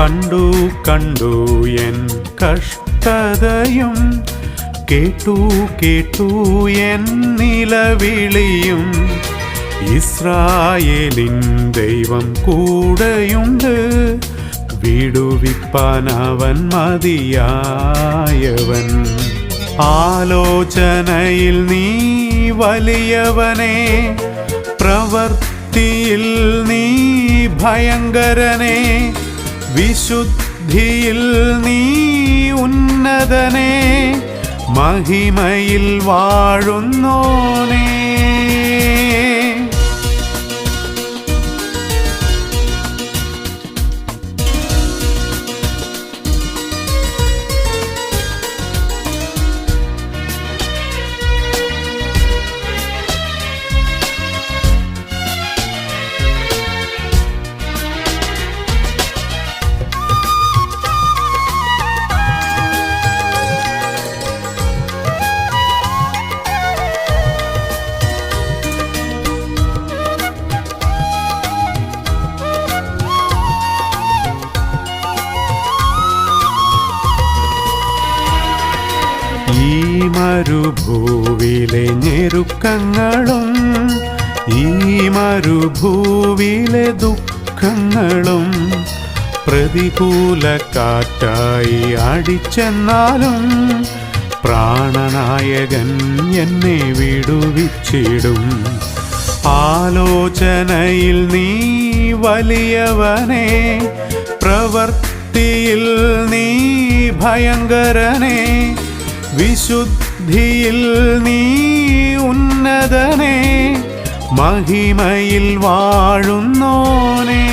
കണ്ടു കണ്ടു എൻ കഷ്ടതയും. കേട്ടു കേട്ടു എൻ നിലവിളിയും. ഇസ്രായേലിൻ ദൈവം കൂടെയുണ്ട്. വിടുവിപ്പാൻ അവൻ മതിയായവൻ. ആലോചനയിൽ നീ വലിയവനെ. പ്രവർത്തിയിൽ നീ ഭയങ്കരനെ. വിശുദ്ധിയിൽ നീ ഉന്നതനെ മഹിമയിൽ വാഴുന്നോനേ. മരുഭൂവിലെ ഞെരുക്കങ്ങളും ഈ മരുഭൂവിലെ ദുഃഖങ്ങളും പ്രതികൂല കാറ്റായി അടിച്ചെന്നാലും പ്രാണനായകൻ എന്നെ വിടുവിച്ചിടും. ആലോചനയിൽ നീ വലിയവനെ പ്രവർത്തിയിൽ നീ ഭയങ്കരനെ വിശുദ്ധിയിൽ നീ ഉന്നതനെ മഹിമയിൽ വാഴുന്നോനേ.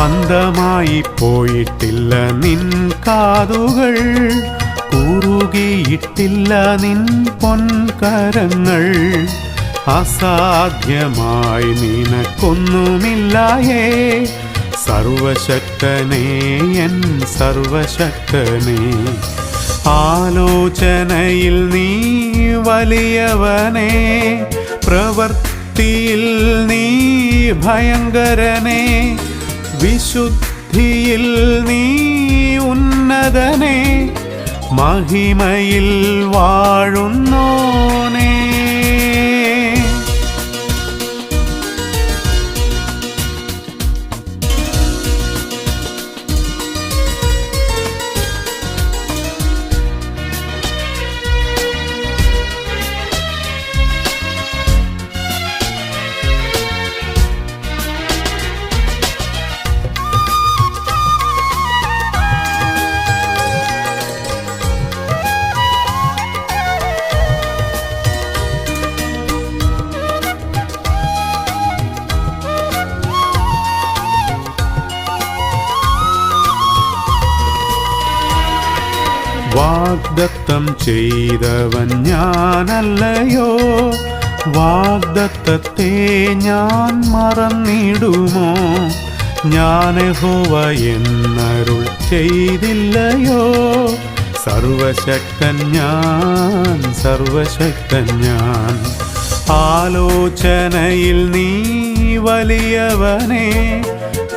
മന്ദമായി പോയിട്ടില്ല നിൻ കാതുകൾ. കൂറുകിയിട്ടില്ല നിൻ പൊൻകരങ്ങൾ. അസാധ്യമായി നിനക്കൊന്നുമില്ലായേ. സർവശക്തനേ എൻ സർവശക്തനേ. ആലോചനയിൽ നീ വലിയവനെ. പ്രവർത്തിയിൽ നീ ഭയങ്കരനെ. വിശുദ്ധിയിൽ നീ ഉന്നതനെ മഹിമയിൽ വാഴുന്നോനേ വാഗ്ദത്തം ചെയ്തവൻ ഞാനല്ലയോ? വാഗ്ദത്തത്തെ ഞാൻ മറന്നിടുമോ? ഞാൻ ഹോവ എന്നരുൾ ചെയ്തില്ലയോ? സർവശക്തൻ ഞാൻ സർവശക്തൻ ഞാൻ. ആലോചനയിൽ നീ വലിയവനെ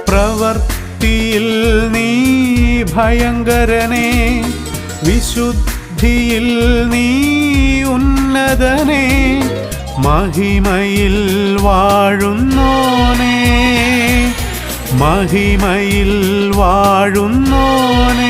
പ്രവർത്തിയിൽ നീ ഭയങ്കരനെ വിശുദ്ധിയിൽ നീ ഉന്നതനെ മഹിമയിൽ വാഴുന്നോനെ മഹിമയിൽ വാഴുന്നോനേ.